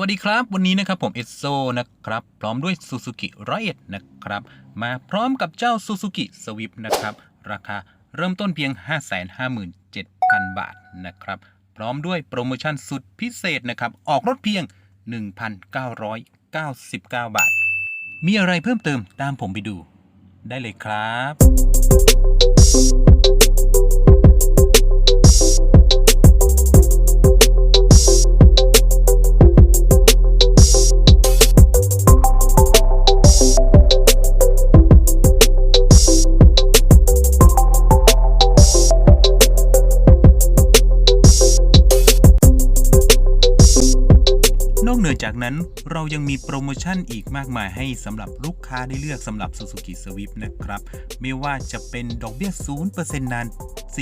วัสดีครับ วันนี้นะครับผมเอสโซนะครับ พร้อมด้วย Suzuki ร้อยเอ็ดนะครับ มาพร้อมกับเจ้า Suzuki Swift นะครับ ราคาเริ่มต้นเพียง 557,000 บาทนะครับ พร้อมด้วยโปรโมชั่นสุดพิเศษนะครับ ออกรถเพียง 1,999 บาท มีอะไรเพิ่มเติมตามผมไปดู ได้เลยครับ นอกเหนือจากนั้นเรายังมีโปรโมชั่นอีกมากมายให้สำหรับลูกค้าได้เลือกสำหรับ Suzuki Swift นะครับ ไม่ว่าจะเป็นดอกเบี้ย 0%นาน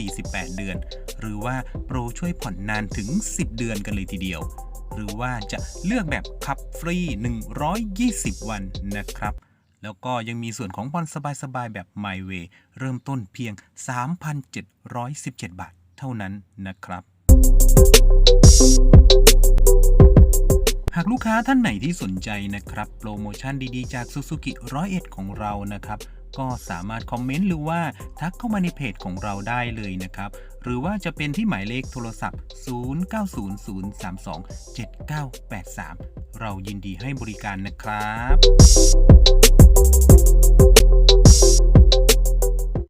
48 เดือน หรือว่าโปรช่วยผ่อนนานถึง 10 เดือนกันเลยทีเดียว หรือว่าจะเลือกแบบขับฟรี 120 วันนะครับ แล้วก็ยังมีส่วนของผ่อนสบายๆแบบ My Way เริ่มต้นเพียง 3,717 บาทเท่านั้นนะครับ ลูกค้าท่านไหนที่สนใจนะครับ โปรโมชั่นดีๆ จาก Suzuki 101 ของเรานะครับ ก็สามารถคอมเมนต์หรือว่าทักเข้ามาในเพจของเราได้เลยนะครับ หรือว่าจะเป็นที่หมายเลขโทรศัพท์ 0900327983 เรายินดีให้บริการนะครับ